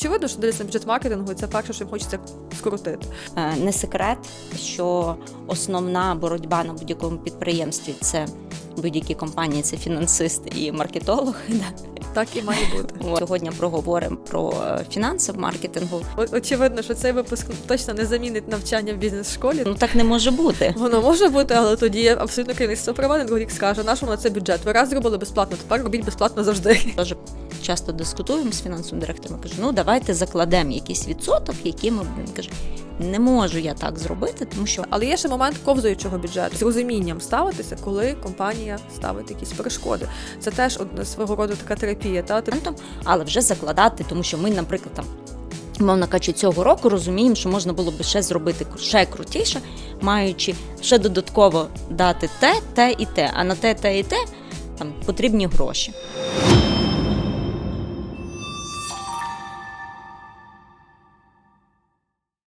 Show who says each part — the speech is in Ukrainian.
Speaker 1: Очевидно, що на бюджет маркетингу, це перше, що їм хочеться скоротити.
Speaker 2: Е, Не секрет, що основна боротьба на будь-якому підприємстві це будь-які компанії, це фінансист і маркетолог.
Speaker 1: Так і має бути.
Speaker 2: От. Сьогодні проговоримо про е, фінанси в маркетингу.
Speaker 1: О- Очевидно, що цей випуск точно не замінить навчання в бізнес-школі.
Speaker 2: Ну так не може бути.
Speaker 1: Воно може бути, але тоді абсолютно керівництво приватного рік скаже, нашому на це бюджет. Ви раз зробили безплатно, тепер робіть безплатно завжди.
Speaker 2: Часто дискутуємо з фінансовим директором. Кажу, ну давайте закладемо якийсь відсоток, який ми каже, не можу я так зробити, тому що
Speaker 1: Але є ще момент ковзуючого бюджету з розумінням ставитися, коли компанія ставить якісь перешкоди. Це теж одна свого роду така терапія. Та
Speaker 2: але вже закладати, тому що ми, наприклад, там. Мовно кажучи, цього року розуміємо, що можна було би ще зробити ще крутіше, маючи ще додатково дати те, те і те. А на те, те і те там потрібні гроші.